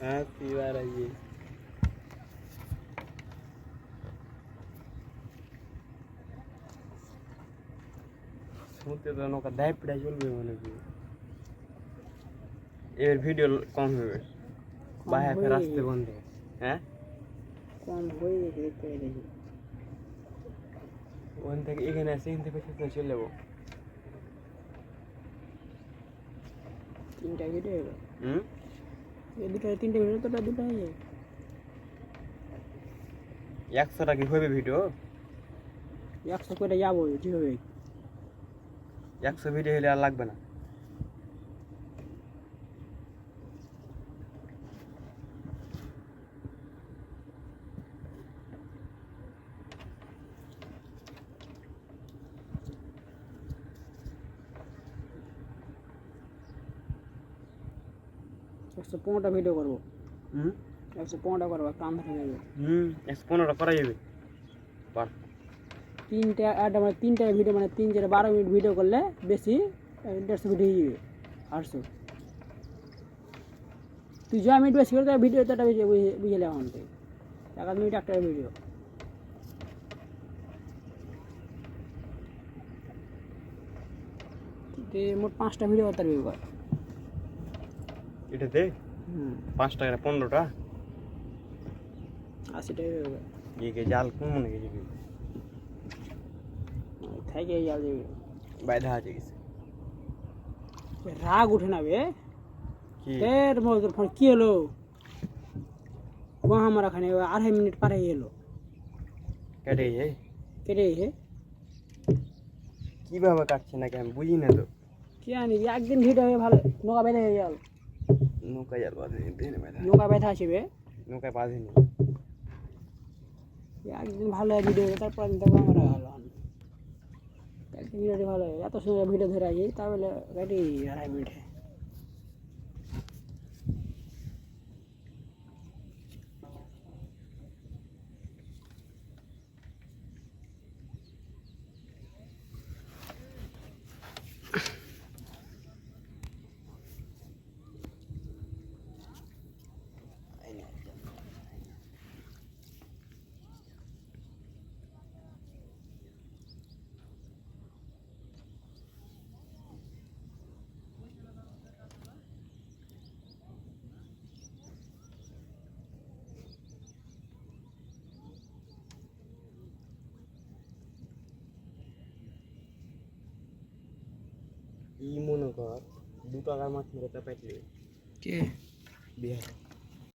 হাসি বাড়াইয়ে সমুদ্রে তো নৌকা দায় পিটাই চলবে মনে করি এবার ভিডিও কম হবে বাইরে ফের আসতে বন্ধ হ্যাঁ কম হয়ে গেছে দেখতে দেখি ওখান থেকে এখানে আসে এখান থেকে পেছনে চলে যাব তিনটা ভিডিও হলো হুম দুটো তিনটে ভিডিও তো দুটো হয়ে যায় একশো টাকা হবে ভিডিও একশো করে যাব ঠিক হবে একশো ভিডিও হলে আর লাগবে না একশো পনেরোটা ভিডিও করব। হুম? একশো পনেরোটা করব কাম ধরে যাবে হুম একশো পনেরো করা যাবে পার তিনটে একটা মানে তিনটে ভিডিও মানে তিন চার বারো মিনিট ভিডিও করলে বেশি দেড়শো ভিডিও হয়ে যাবে আটশো। তুই যা মিনিট বেশি করে ভিডিও তো একটা বুঝে- বুঝে এখন থেকে এক আধ মিনিট একটা ভিডিও মোট পাঁচটা ভিডিও করতে পারবি এবার। এটাতে হুম। পাঁচ টাকা পনেরোটা। আশি টাকা জাল কোন মনে গেছে। থেকে যাবে বাইধা আছে গেছে। রাগ উঠে না বে। কি? এর মধ্যে ফোন কি হলো? গো আমার এখানে আড়াই মিনিট পারে এলো কেটে গেছে কেটে হে কীভাবে কাটছে নাকি আমি বুঝি না তো। কি জানি একদিন ভিডিও ভালো নৌকা হয়ে গেল। নৌকা জাল বাঁধেনি দেনে বাইধা নৌকা বেঁধে আসবে নৌকায় বাঁধেনি একদিন ভালো ভিডিও হয়ে তারপর দিন তখন আমরা ভালো একদিন ভিডিওটি ভালো হয় এত সুন্দর ভিডিও ধরে আসি তাহলে গাড়ি আড়াই মিনিটে ই মনে কর দু টাকার মাছ মেরে তা পেটলি কে? বিহার।